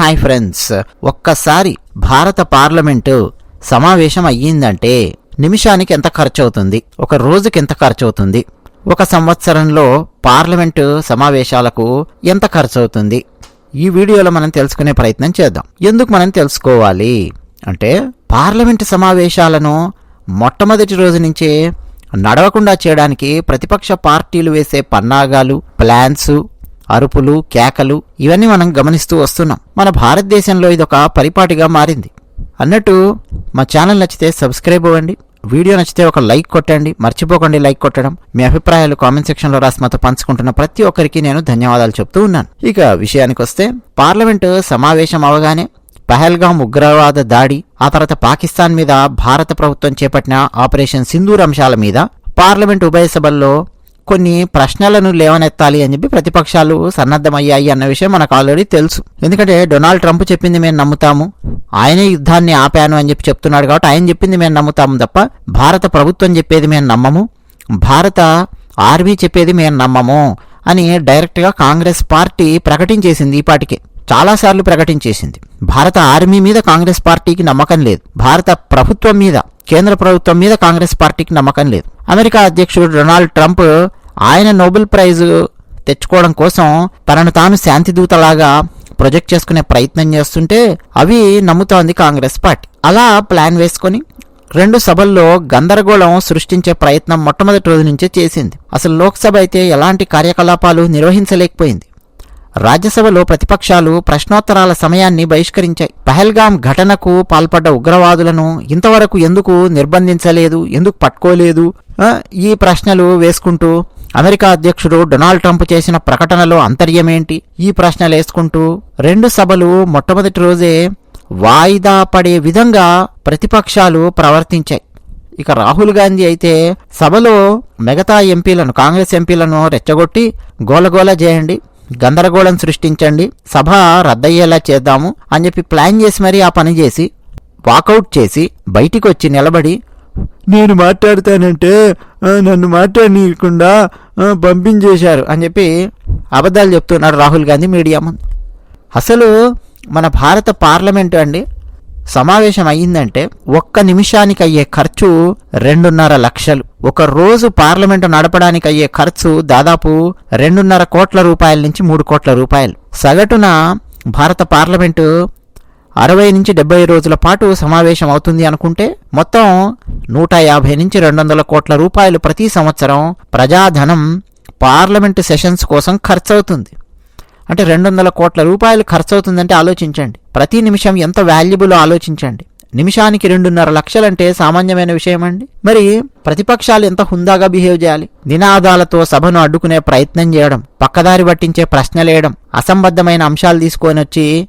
Hi friends. ఒక్కసారి భారత parliament సమావేశం అయ్యిందంటే నిమిషానికి ఎంత ఖర్చు అవుతుంది ఒక రోజుకి ఎంత ఖర్చు అవుతుంది ఒక సంవత్సరంలో పార్లమెంటు సమావేశాలకు ఎంత ఖర్చు అవుతుంది ఈ వీడియోలో మనం తెలుసుకునే ప్రయత్నం చేద్దాం. ఎందుకు మనం తెలుసుకోవాలి? అంటే పార్లమెంటు సమావేశాలను మొట్టమొదటి రోజు నుంచే నడవకుండా చేయడానికి ప్రతిపక్ష పార్టీలు వేసే పన్నాగాలు ప్లాన్స్ అరుపులు కేకలు ఇవన్నీ మనం గమనిస్తూ వస్తున్నాం. మన భారతదేశంలో ఇదొక పరిపాటిగా మారింది. అన్నట్టు మా ఛానల్ నచ్చితే సబ్స్క్రైబ్ అవ్వండి. వీడియో నచ్చితే ఒక లైక్ కొట్టండి. మర్చిపోకండి లైక్ కొట్టడం. మీ అభిప్రాయాలు కామెంట్ సెక్షన్లో రాసి మాతో పంచుకుంటున్న ప్రతి ఒక్కరికి నేను ధన్యవాదాలు చెప్తూ ఉన్నాను. ఇక విషయానికి వస్తే పార్లమెంటు సమావేశం అవగానే పహల్గాం ఉగ్రవాద దాడి ఆ తర్వాత పాకిస్తాన్ మీద భారత ప్రభుత్వం చేపట్టిన ఆపరేషన్ సింధూర్ అంశాల మీద పార్లమెంట్ ఉభయ సభల్లో కొన్ని ప్రశ్నలను లేవనెత్తాలి అని చెప్పి ప్రతిపక్షాలు సన్నద్ధమయ్యాయి అన్న విషయం మనకు ఆల్రెడీ తెలుసు. ఎందుకంటే డొనాల్డ్ ట్రంప్ చెప్పింది మేము నమ్ముతాము. ఆయనే యుద్ధాన్ని ఆపాను అని చెప్పి చెప్తున్నాడు కాబట్టి ఆయన చెప్పింది మేము నమ్ముతాము తప్ప భారత ప్రభుత్వం చెప్పేది మేము నమ్మము. భారత ఆర్మీ చెప్పేది మేము నమ్మము అని డైరెక్ట్గా కాంగ్రెస్ పార్టీ ప్రకటించేసింది ఈపాటికే చాలాసార్లు ప్రకటించేసింది. భారత ఆర్మీ మీద కాంగ్రెస్ పార్టీకి నమ్మకం లేదు. భారత ప్రభుత్వం మీద కేంద్ర ప్రభుత్వం మీద కాంగ్రెస్ పార్టీకి నమ్మకం లేదు. అమెరికా అధ్యక్షుడు డొనాల్డ్ ట్రంప్ ఆయన నోబెల్ ప్రైజ్ తెచ్చుకోవడం కోసం తనను తాను శాంతిదూతలాగా ప్రొజెక్ట్ చేసుకునే ప్రయత్నం చేస్తుంటే అవి నమ్ముతోంది కాంగ్రెస్ పార్టీ. అలా ప్లాన్ వేసుకొని రెండు సభల్లో గందరగోళం సృష్టించే ప్రయత్నం మొట్టమొదటి రోజు నుంచే చేసింది. అసలు లోక్సభ అయితే ఎలాంటి కార్యకలాపాలు నిర్వహించలేకపోయింది. రాజ్యసభలో ప్రతిపక్షాలు ప్రశ్నోత్తరాల సమయాన్ని బహిష్కరించాయి. పహల్గాం ఘటనకు పాల్పడ్డ ఉగ్రవాదులను ఇంతవరకు ఎందుకు నిర్బంధించలేదు ఎందుకు పట్టుకోలేదు ఈ ప్రశ్నలు వేసుకుంటూ అమెరికా అధ్యక్షుడు డొనాల్డ్ ట్రంప్ చేసిన ప్రకటనలో అంతర్యమేంటి? ఈ ప్రశ్నలు వేసుకుంటూ రెండు సభలు మొట్టమొదటి రోజే వాయిదా పడే విధంగా ప్రతిపక్షాలు ప్రవర్తించాయి. ఇక రాహుల్ గాంధీ అయితే సభలో మిగతా ఎంపీలను కాంగ్రెస్ ఎంపీలను రెచ్చగొట్టి గోలగోల చేయండి గందరగోళం సృష్టించండి సభ రద్దయ్యేలా చేద్దాము అని చెప్పి ప్లాన్ చేసి మరీ ఆ పని చేసి వాకౌట్ చేసి బయటికి వచ్చి నిలబడి నేను మాట్లాడతానంటే నన్ను మాట్లాడనీయకుండా పంపించేశారు అని చెప్పి అబద్ధాలు చెప్తున్నాడు రాహుల్ గాంధీ మీడియా ముందు. అసలు మన భారత పార్లమెంటు అండి సమావేశం అయ్యిందంటే ఒక్క నిమిషానికి అయ్యే ఖర్చు రెండున్నర లక్షలు. ఒక రోజు పార్లమెంటు నడపడానికి అయ్యే ఖర్చు దాదాపు రెండున్నర కోట్ల రూపాయల నుంచి మూడు కోట్ల రూపాయలు. సగటున భారత పార్లమెంటు అరవై నుంచి డెబ్బై రోజుల పాటు సమావేశం అవుతుంది అనుకుంటే మొత్తం నూట యాభై నుంచి రెండు వందల కోట్ల రూపాయలు ప్రతి సంవత్సరం ప్రజాధనం పార్లమెంటు సెషన్స్ కోసం ఖర్చు అవుతుంది అంటే రెండు వందల కోట్ల రూపాయలు ఖర్చు అవుతుందంటే ఆలోచించండి. ప్రతి నిమిషం ఎంత వాల్యుబుల్ ఆలోచించండి. నిమిషానికి రెండున్నర లక్షలంటే సామాన్యమైన విషయం అండి. మరి ప్రతిపక్షాలు ఎంత హుందాగా బిహేవ్ చేయాలి? నినాదాలతో సభను అడ్డుకునే ప్రయత్నం చేయడం పక్కదారి పట్టించే ప్రశ్నలేయడం అసంబద్ధమైన అంశాలు తీసుకొని వచ్చి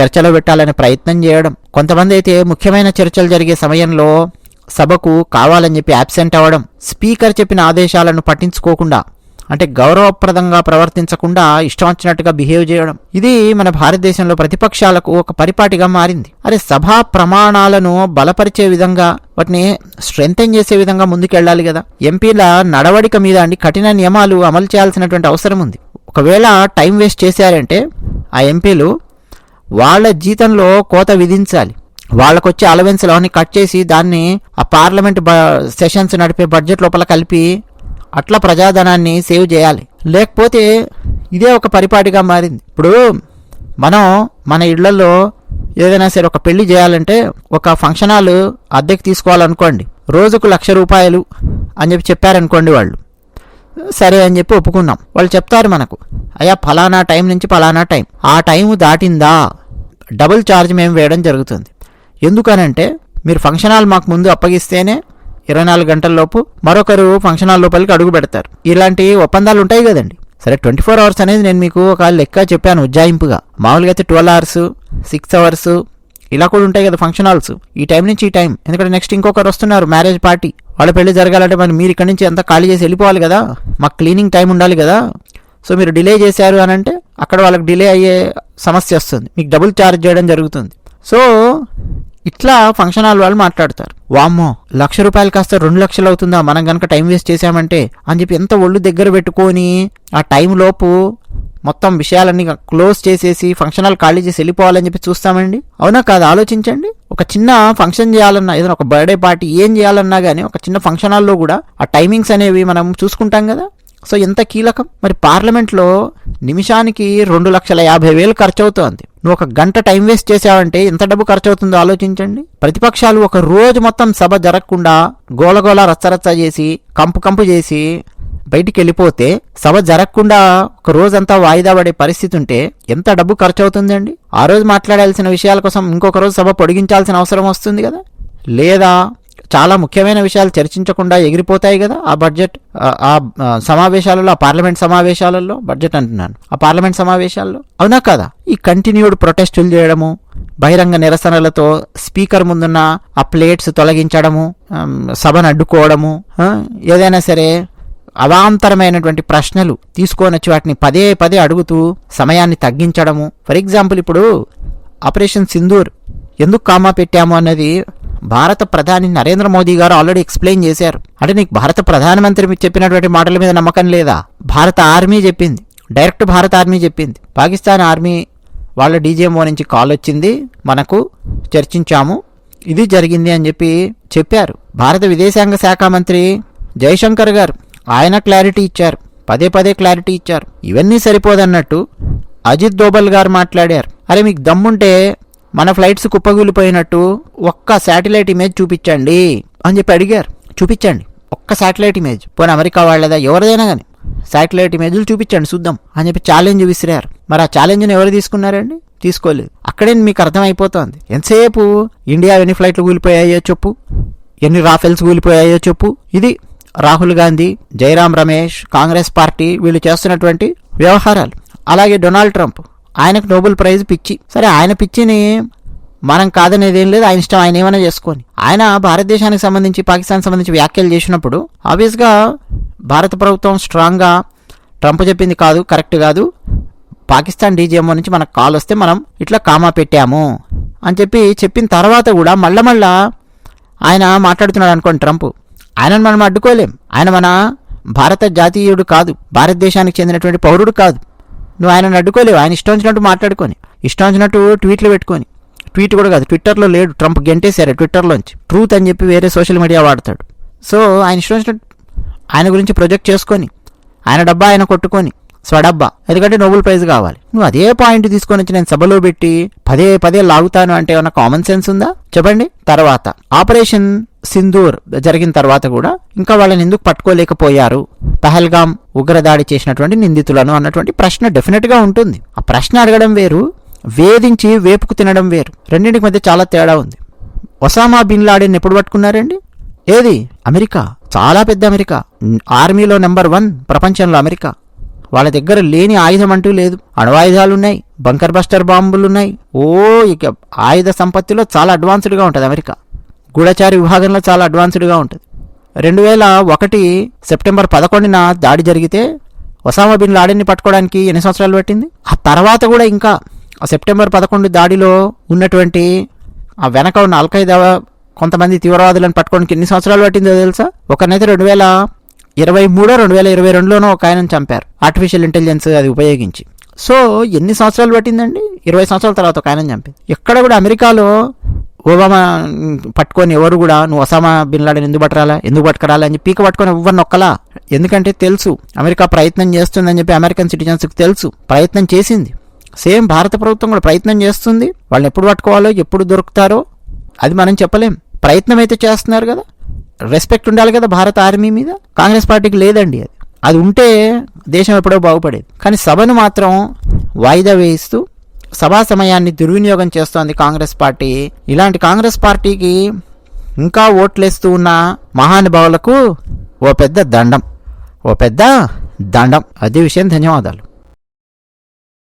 చర్చలో పెట్టాలని ప్రయత్నం చేయడం. కొంతమంది అయితే ముఖ్యమైన చర్చలు జరిగే సమయంలో సభకు కావాలని చెప్పి అబ్సెంట్ అవ్వడం స్పీకర్ చెప్పిన ఆదేశాలను పట్టించుకోకుండా అంటే గౌరవప్రదంగా ప్రవర్తించకుండా ఇష్టం వచ్చినట్టుగా బిహేవ్ చేయడం. ఇది మన భారతదేశంలో ప్రతిపక్షాలకు ఒక పరిపాటిగా మారింది. అరే సభా ప్రమాణాలను బలపరిచే విధంగా వాటిని స్ట్రెంగ్తెన్ చేసే విధంగా ముందుకెళ్ళాలి కదా. ఎంపీల నడవడిక మీద అండి కఠిన నియమాలు అమలు చేయాల్సినటువంటి అవసరం ఉంది. ఒకవేళ టైం వేస్ట్ చేశారంటే ఆ ఎంపీలు వాళ్ళ జీతంలో కోత విధించాలి. వాళ్ళకొచ్చే అలవెన్స్లు అవన్నీ కట్ చేసి దాన్ని ఆ పార్లమెంట్ బ సెషన్స్ నడిపే బడ్జెట్ లోపల కలిపి అట్లా ప్రజాధనాన్ని సేవ్ చేయాలి. లేకపోతే ఇదే ఒక పరిపాటిగా మారింది. ఇప్పుడు మనం మన ఇళ్ళలో ఏదైనా సరే ఒక పెళ్ళి చేయాలంటే ఒక ఫంక్షన్ హాల్ అద్దెకి తీసుకోవాలనుకోండి. రోజుకు లక్ష రూపాయలు అని చెప్పి చెప్పారనుకోండి వాళ్ళు. సరే అని చెప్పి ఒప్పుకున్నాం. వాళ్ళు చెప్తారు మనకు అయ్యా ఫలానా టైం నుంచి ఫలానా టైం. ఆ టైం దాటిందా? డబుల్ ఛార్జ్ మేము వేయడం జరుగుతుంది. ఎందుకనంటే మీరు ఫంక్షన్ హాల్ మాకు ముందు అప్పగిస్తేనే ఇరవై నాలుగు గంటల లోపు మరొకరు ఫంక్షన్ హాల్ లోపలికి అడుగు పెడతారు. ఇలాంటి ఒప్పందాలు ఉంటాయి కదండి. సరే ట్వంటీ ఫోర్ అవర్స్ అనేది నేను మీకు ఒక లెక్క చెప్పాను ఉజ్జాయింపుగా. మామూలుగా అయితే ట్వెల్వ్ అవర్స్ సిక్స్ అవర్స్ ఇలా కూడా ఉంటాయి కదా ఫంక్షన్ హాల్స్ ఈ టైం నుంచి ఈ టైం. ఎందుకంటే నెక్స్ట్ ఇంకొకరు వస్తున్నారు మ్యారేజ్ పార్టీ. వాళ్ళ పెళ్ళి జరగాలంటే మరి మీరు ఇక్కడ నుంచి అంతా ఖాళీ చేసి వెళ్ళిపోవాలి కదా. మాకు క్లీనింగ్ టైం ఉండాలి కదా. సో మీరు డిలే చేశారు అని అంటే అక్కడ వాళ్ళకి డిలే అయ్యే సమస్య వస్తుంది. మీకు డబుల్ ఛార్జ్ చేయడం జరుగుతుంది. సో ఇట్లా ఫంక్షన్ హాల్ వాళ్ళు మాట్లాడతారు. వామ్మో లక్ష రూపాయలు కాస్త రెండు లక్షలు అవుతుందా? మనం కనుక టైం వేస్ట్ చేశామంటే అని చెప్పి ఎంత ఒళ్ళు దగ్గర పెట్టుకొని ఆ టైం లోపు మొత్తం విషయాలన్నీ క్లోజ్ చేసేసి ఫంక్షన్ హాల్ ఖాళీ చేసి వెళ్ళిపోవాలని చెప్పి చూస్తామండి? అవునా కాదు? ఆలోచించండి. ఒక చిన్న ఫంక్షన్ చేయాలన్నా ఏదైనా ఒక బర్త్డే పార్టీ ఏం చేయాలన్నా కానీ ఒక చిన్న ఫంక్షన్ హాల్లో కూడా ఆ టైమింగ్స్ అనేవి మనం చూసుకుంటాం కదా? సో ఎంత కీలకం? మరి పార్లమెంట్లో నిమిషానికి రెండు లక్షల యాభై వేలు ఖర్చు అవుతోంది నువ్వు ఒక గంట టైం వేస్ట్ చేసావంటే ఎంత డబ్బు ఖర్చు అవుతుందో ఆలోచించండి. ప్రతిపక్షాలు ఒక రోజు మొత్తం సభ జరగకుండా గోలగోళ రచ్చరచ్చ చేసి కంపు కంపు చేసి బయటికి వెళ్ళిపోతే సభ జరగకుండా ఒక రోజంతా వాయిదా పడే పరిస్థితి ఉంటే ఎంత డబ్బు ఖర్చు అవుతుందండి ఆ రోజు మాట్లాడాల్సిన విషయాల కోసం ఇంకొక రోజు సభ పొడిగించాల్సిన అవసరం వస్తుంది కదా? లేదా చాలా ముఖ్యమైన విషయాలు చర్చించకుండా ఎగిరిపోతాయి కదా ఆ బడ్జెట్ ఆ- సమావేశాలలో ఆ పార్లమెంట్ సమావేశాలలో బడ్జెట్ అంటున్నాను. ఆ పార్లమెంట్ సమావేశాల్లో అవునా కదా? ఈ కంటిన్యూడ్ ప్రొటెస్టులు చేయడము బహిరంగ నిరసనలతో స్పీకర్ ముందున్న ఆ ప్లేట్స్ తొలగించడము సభను అడ్డుకోవడము ఏదైనా సరే అవాంతరమైనటువంటి ప్రశ్నలు తీసుకొని వచ్చి వాటిని పదే పదే అడుగుతూ సమయాన్ని తగ్గించడము. ఫర్ ఎగ్జాంపుల్ ఇప్పుడు ఆపరేషన్ సింధూర్ ఎందుకు కామా పెట్టాము అన్నది భారత ప్రధాని నరేంద్ర మోదీ గారు ఆల్రెడీ ఎక్స్ప్లెయిన్ చేశారు. అంటే నీకు భారత ప్రధానమంత్రి మీకు చెప్పినటువంటి మాటల మీద నమ్మకం లేదా? భారత ఆర్మీ చెప్పింది. డైరెక్ట్ భారత ఆర్మీ చెప్పింది. పాకిస్తాన్ ఆర్మీ వాళ్ళ డీజీఎంఓ నుంచి కాల్ వచ్చింది. మనకు చర్చించాము. ఇది జరిగింది అని చెప్పి చెప్పారు. భారత విదేశాంగ శాఖ మంత్రి జయశంకర్ గారు ఆయన క్లారిటీ ఇచ్చారు. పదే పదే క్లారిటీ ఇచ్చారు. ఇవన్నీ సరిపోదన్నట్టు అజిత్ దోబల్ గారు మాట్లాడారు. అరే మీకు దమ్ముంటే మన ఫ్లైట్స్ కుప్పగూలిపోయినట్టు ఒక్క శాటిలైట్ ఇమేజ్ చూపించండి అని చెప్పి అడిగారు. చూపించండి. ఒక్క శాటిలైట్ ఇమేజ్. పోనీ అమెరికా వాళ్ళదా? ఎవరిదైనా కానీ శాటిలైట్ ఇమేజ్లు చూపించండి చూద్దాం అని చెప్పి ఛాలెంజ్ విసిరారు. మరి ఆ ఛాలెంజ్ని ఎవరు తీసుకున్నారండి? తీసుకోలేదు. అక్కడే మీకు అర్థమైపోతోంది. ఎంతసేపు ఇండియా ఎన్ని ఫ్లైట్లు కూలిపోయాయో చెప్పు. ఎన్ని రాఫెల్స్ కూలిపోయాయో చెప్పు. ఇది రాహుల్ గాంధీ జయరాం రమేష్ కాంగ్రెస్ పార్టీ వీళ్ళు చేస్తున్నటువంటి వ్యవహారాలు. అలాగే డొనాల్డ్ ట్రంప్. ఆయనకు నోబెల్ ప్రైజ్ పిచ్చి. సరే ఆయన పిచ్చిని మనం కాదనేది ఏం లేదు ఆయన ఇష్టం ఆయన ఏమైనా చేసుకొని ఆయన భారతదేశానికి సంబంధించి పాకిస్తాన్ సంబంధించి వ్యాఖ్యలు చేసినప్పుడు ఆబ్వియస్గా భారత ప్రభుత్వం స్ట్రాంగ్గా ట్రంప్ చెప్పింది కాదు కరెక్ట్ కాదు. పాకిస్తాన్ డీజీఎంఓ నుంచి మనకు కాల్ వస్తే మనం ఇట్లా కామా పెట్టాము అని చెప్పి చెప్పిన తర్వాత కూడా మళ్ళా మళ్ళా ఆయన మాట్లాడుతున్నాడు అనుకోండి ట్రంప్. ఆయనను మనం అడ్డుకోలేం. ఆయన మన భారత జాతీయుడు కాదు భారతదేశానికి చెందినటువంటి పౌరుడు కాదు. నువ్వు ఆయనను అడ్డుకోలేవు ఆయన ఇష్టం వచ్చినట్టు మాట్లాడుకొని ఇష్టం వచ్చినట్టు ట్వీట్లు పెట్టుకొని. ట్వీట్ కూడా కాదు ట్విట్టర్లో లేడు. ట్రంప్ గెంటేశారు ట్విట్టర్లోంచి ట్రూత్ అని చెప్పి వేరే సోషల్ మీడియా వాడతాడు. సో ఆయన ఇష్టం వచ్చినట్టు ఆయన గురించి ప్రొజెక్ట్ చేసుకొని ఆయన డబ్బా ఆయన కొట్టుకొని స్వడబ్బా. ఎందుకంటే నోబెల్ ప్రైజ్ కావాలి. నువ్వు అదే పాయింట్ తీసుకొని వచ్చి నేను సభలో పెట్టి పదే పదే లాగుతాను అంటే ఏమన్నా కామన్ సెన్స్ ఉందా? చెప్పండి. తర్వాత ఆపరేషన్ సింధూర్ జరిగిన తర్వాత కూడా ఇంకా వాళ్ళని ఎందుకు పట్టుకోలేకపోయారు? పహల్గాం ఉగ్రదాడి చేసినటువంటి నిందితులను అన్నటువంటి ప్రశ్న డెఫినెట్గా ఉంటుంది. ఆ ప్రశ్న అడగడం వేరు వేధించి వేపుకు తినడం వేరు. రెండింటికి మధ్య చాలా తేడా ఉంది. ఒసామా బిన్ లాడెన్ ఎప్పుడు పట్టుకున్నారండి? ఏది? అమెరికా. చాలా పెద్ద అమెరికా. ఆర్మీలో నెంబర్ వన్ ప్రపంచంలో అమెరికా. వాళ్ళ దగ్గర లేని ఆయుధం అంటూ లేదు. అణ్వాయుధాలు ఉన్నాయి బంకర్ బస్టర్ బాంబులున్నాయి. ఓ ఇక ఆయుధ సంపత్తిలో చాలా అడ్వాన్స్డ్గా ఉంటుంది అమెరికా. గూఢచారి విభాగంలో చాలా అడ్వాన్స్డ్గా ఉంటుంది. రెండు వేల ఒకటి సెప్టెంబర్ పదకొండున దాడి జరిగితే ఒసామా బిన్ లాడెన్ని పట్టుకోవడానికి ఎన్ని సంవత్సరాలు పట్టింది? ఆ తర్వాత కూడా ఇంకా ఆ సెప్టెంబర్ పదకొండు దాడిలో ఉన్నటువంటి ఆ వెనక ఉన్న అల్ఖైదా కొంతమంది తీవ్రవాదులను పట్టుకోవడానికి ఎన్ని సంవత్సరాలు పట్టిందో తెలుసా? ఒకనైతే రెండు వేల ఇరవై మూడో రెండు వేల ఇరవై రెండులోనో ఒక ఆయనను చంపారు. ఆర్టిఫిషియల్ ఇంటెలిజెన్స్ అది ఉపయోగించి. సో ఎన్ని సంవత్సరాలు పట్టిందండి? ఇరవై సంవత్సరాల తర్వాత ఒక ఆయనను చంపింది ఎక్కడ కూడా అమెరికాలో ఒబామా పట్టుకొని ఎవరు కూడా నువ్వు ఒసామా బిన్ లాడెన్ ఎందుకు పట్టరాలా ఎందుకు పట్టుకురాలా? అని పీక పట్టుకొని ఇవ్వని నొక్కలా. ఎందుకంటే తెలుసు అమెరికా ప్రయత్నం చేస్తుందని చెప్పి అమెరికన్ సిటిజన్స్కి తెలుసు. ప్రయత్నం చేసింది. సేమ్ భారత ప్రభుత్వం కూడా ప్రయత్నం చేస్తుంది. వాళ్ళని ఎప్పుడు పట్టుకోవాలో ఎప్పుడు దొరుకుతారో అది మనం చెప్పలేం. ప్రయత్నం అయితే చేస్తున్నారు కదా. రెస్పెక్ట్ ఉండాలి కదా భారత ఆర్మీ మీద? కాంగ్రెస్ పార్టీకి లేదండి అది. అది ఉంటే దేశం ఎప్పుడో బాగుపడేది. కానీ సభను మాత్రం వాయిదా వేయిస్తూ సభా సమయాన్ని దుర్వినియోగం చేస్తోంది కాంగ్రెస్ పార్టీ. ఇలాంటి కాంగ్రెస్ పార్టీకి ఇంకా ఓట్లేస్తూ ఉన్న మహానుభావులకు ఓ పెద్ద దండం. ఓ పెద్ద దండం. అదే విషయం ధన్యవాదాలు.